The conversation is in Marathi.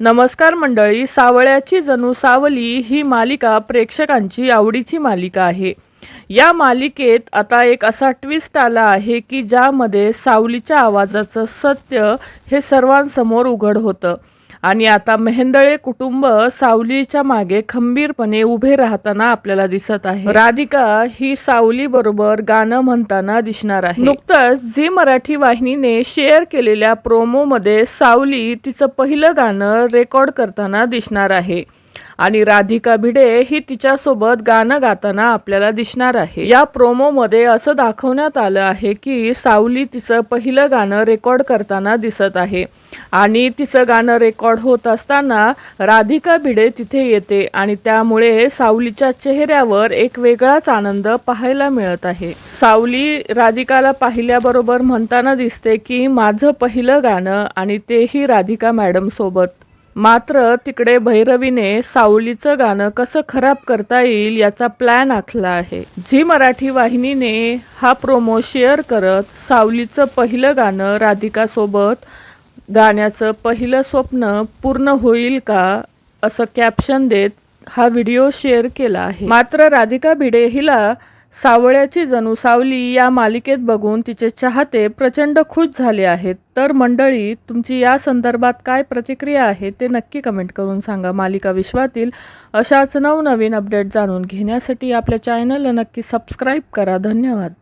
नमस्कार मंडळी सावळ्याची जणू सावली ही मालिका प्रेक्षकांची आवडीची मालिका आहे. या मालिकेत आता एक असा ट्विस्ट आला आहे की ज्यामध्ये सावलीच्या आवाजाचं सत्य हे सर्वांसमोर उघड होतं. आणि आता मेहेंदळे कुटुंब सावलीच्या मागे खंबीरपणे उभे राहताना आपल्याला दिसत आहे. राधिका ही सावली बरोबर गाणं म्हणताना दिसणार आहे. नुकतंच झी मराठी वाहिनीने शेअर केलेल्या प्रोमो मध्ये सावली तिचं पहिलं गाणं रेकॉर्ड करताना दिसणार आहे. आणि राधिका भिडे ही तिच्यासोबत गाणं गाताना आपल्याला दिसणार आहे. या प्रोमो मध्ये असं दाखवण्यात आलं आहे की सावली तिचं पहिलं गाणं रेकॉर्ड करताना दिसत आहे. आणि तिचं गाणं रेकॉर्ड होत असताना राधिका भिडे तिथे येते आणि त्यामुळे सावलीच्या चेहऱ्यावर एक वेगळाच आनंद पाहायला मिळत आहे. सावली राधिकाला पाहिल्याबरोबर म्हणताना दिसते की माझं पहिलं गाणं आणि तेही राधिका मॅडम सोबत मात्र तिकडे भैरवीने सावलीचं गाणं कसं खराब करता येईल याचा प्लॅन आखला आहे. झी मराठी वाहिनीने हा प्रोमो शेअर करत सावलीचं पहिलं गाणं राधिकासोबत गाण्याचं पहिलं स्वप्न पूर्ण होईल का असं कॅप्शन देत हा व्हिडिओ शेअर केला आहे. मात्र राधिका भिडे हिला सावळ्याची जणू सावली या मालिकेत बघून तिचे चाहते प्रचंड खुश झाले आहेत. तर मंडळी तुमची या संदर्भात काय प्रतिक्रिया आहे ते नक्की कमेंट करून सांगा. मालिका विश्वातील अशाच नवनवीन अपडेट जाणून घेण्यासाठी आपल्या चॅनलला नक्की सबस्क्राईब करा. धन्यवाद.